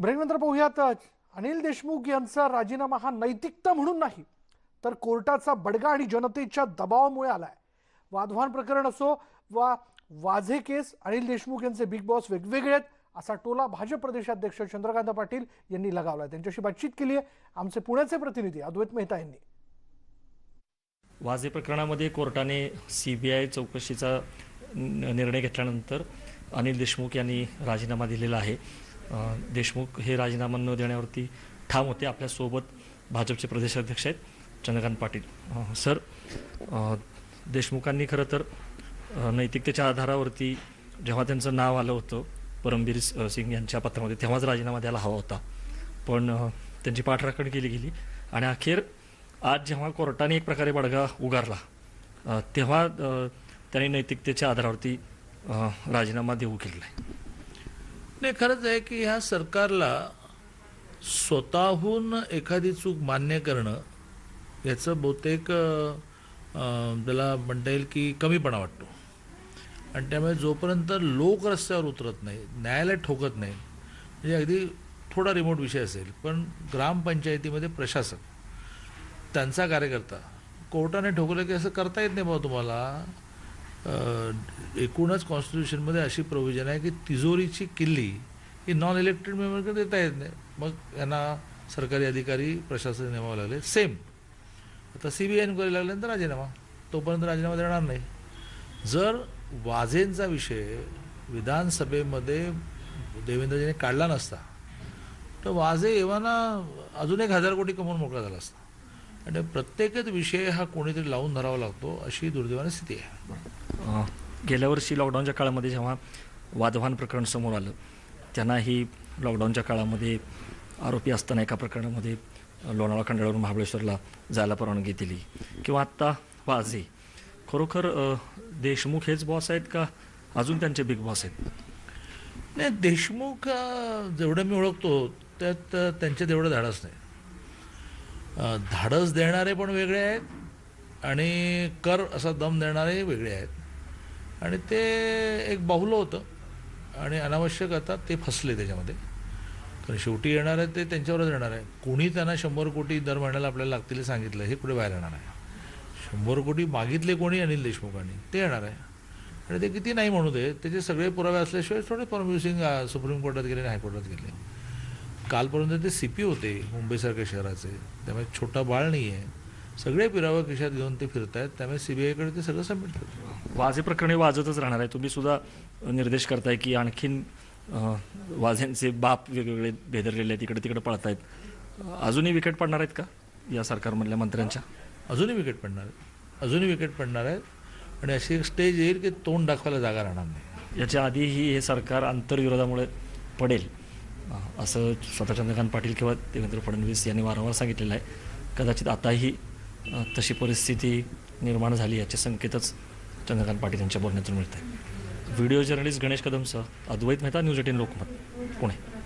ब्रेकनंतर पाहूयातच अनिल देशमुख यांचा राजीनामा हा नैतिकता म्हणून नाही तर कोर्टाचा बडगा आणि जनतेच्या दबावामुळे आलाय. वाधवान प्रकरण असो वा वाझे केस अनिल देशमुख यांचे बिग बॉस वेगवेगळे आहेत असा टोला भाजप प्रदेशाध्यक्ष चंद्रकांत पाटील यांनी लगावला त्यांच्याशी बातचीत केली आहे आमचे पुण्याचे प्रतिनिधी अद्वैत मेहता यांनी. वाझे प्रकरणामध्ये कोर्टाने सी बी आय चौकशीचा निर्णय घेतल्यानंतर अनिल देशमुख यांनी राजीनामा दिलेला आहे. देशमुख हे राजीनामा न देण्यावरती ठाम होते. आपल्यासोबत भाजपचे प्रदेशाध्यक्ष आहेत चंद्रकांत पाटील. सर देशमुखांनी खरं तर नैतिकतेच्या आधारावरती जेव्हा त्यांचं नाव आलं होतं परमबीर सिंग यांच्या पत्रामध्ये तेव्हाच राजीनामा द्यायला हवा होता. पण त्यांची पाठराखण केली गेली आणि अखेर आज जेव्हा कोर्टाने एक प्रकारे बडगा उगारला तेव्हा त्यांनी नैतिकतेच्या आधारावरती राजीनामा देऊ केलेला आहे. नाही खरंच आहे की ह्या सरकारला स्वतःहून एखादी चूक मान्य करणं याचं बहुतेक त्याला म्हणता येईल की कमीपणा वाटतो. आणि त्यामुळे जोपर्यंत लोक रस्त्यावर उतरत नाही न्यायालय ठोकत नाही म्हणजे अगदी थोडा रिमोट विषय असेल पण ग्रामपंचायतीमध्ये प्रशासक त्यांचा कार्यकर्ता कोर्टाने ठोकलं की असं करता येत नाही बाबा तुम्हाला. एकूणच कॉन्स्टिट्युशनमध्ये अशी प्रोव्हिजन आहे की तिजोरीची किल्ली ही नॉन इलेक्टेड मेंबरकडे देता येत नाही. मग यांना सरकारी अधिकारी प्रशासन नेमावं लागले. सेम आता सी बी आय इन्क्वायरी लागल्यानंतर राजीनामा. तोपर्यंत राजीनामा देणार नाही. जर वाझेंचा विषय विधानसभेमध्ये देवेंद्रजीने काढला नसता तर वाझे एव्हाना अजून एक हजार कोटी कमवून मोकळा झाला असता. आणि प्रत्येकच विषय हा कोणीतरी लावून धरावा लागतो अशी दुर्दैवाने स्थिती आहे. गेल्या वर्षी लॉकडाऊनच्या काळामध्ये जेव्हा वादवान प्रकरण समोर आलं त्यांनाही लॉकडाऊनच्या काळामध्ये आरोपी असताना एका प्रकरणामध्ये लोणावळा खंडाळावरून महाबळेश्वरला जायला परवानगी दिली. किंवा आत्ता वाजे. खरोखर देशमुख हेच बॉस आहेत का अजून त्यांचे बिग बॉस आहेत? नाही देशमुख जेवढं मी ओळखतो त्यात त्यांचे तेवढं धाडस नाही. धाडस देणारे पण वेगळे आहेत आणि कर असा दम देणारे वेगळे आहेत. आणि ते एक बाहुलं होतं. आणि अनावश्यक आता ते फसले त्याच्यामध्ये. कारण शेवटी येणार आहे ते त्यांच्यावरच येणार आहे कोणी त्यांना शंभर कोटी दर महिन्याला आपल्याला लागतील सांगितलं हे पुढे बाहेर येणार आहे? शंभर कोटी मागितले कोणी अनिल देशमुखांनी? ते येणार आहे. आणि ते किती नाही म्हणू दे त्याचे सगळे पुरावे असल्याशिवाय थोडे परमवीर सिंग सुप्रीम कोर्टात गेले आणि हायकोर्टात गेले. कालपर्यंत ते सी पी होते मुंबईसारख्या शहराचे. त्यामुळे छोटा बाळ नाही आहे सगळे पिरावं खिशात घेऊन ते फिरतायत त्यामुळे सी बी आयकडे ते सगळं सबमिट करतात. वाझे प्रकरणे वाजतच राहणार आहे. तुम्ही सुद्धा निर्देश करताय की आणखीन अ, वाझेंचे बाप वेगवेगळे भेदरलेले आहेत इकडे तिकडे पळत आहेत अजूनही विकेट पडणार आहेत का या सरकारमधल्या मंत्र्यांच्या? अजूनही विकेट पडणार आहेत. अजूनही विकेट पडणार आहेत. आणि अशी एक स्टेज येईल की तोंड दाखवायला जागा राहणार नाही. याच्या आधीही हे सरकार आंतरविरोधामुळे पडेल. असं स्वतः चंद्रकांत पाटील किंवा देवेंद्र फडणवीस यांनी वारंवार सांगितलेलं आहे. कदाचित आताही तशी परिस्थिती निर्माण झाली याचे संकेतच चंद्रकांत पाटील यांच्या बोलण्यातून मिळत आहे व्हिडिओ जर्नलिस्ट गणेश कदमसह अद्वैत मेहता न्यूज एटीन लोकमत पुणे.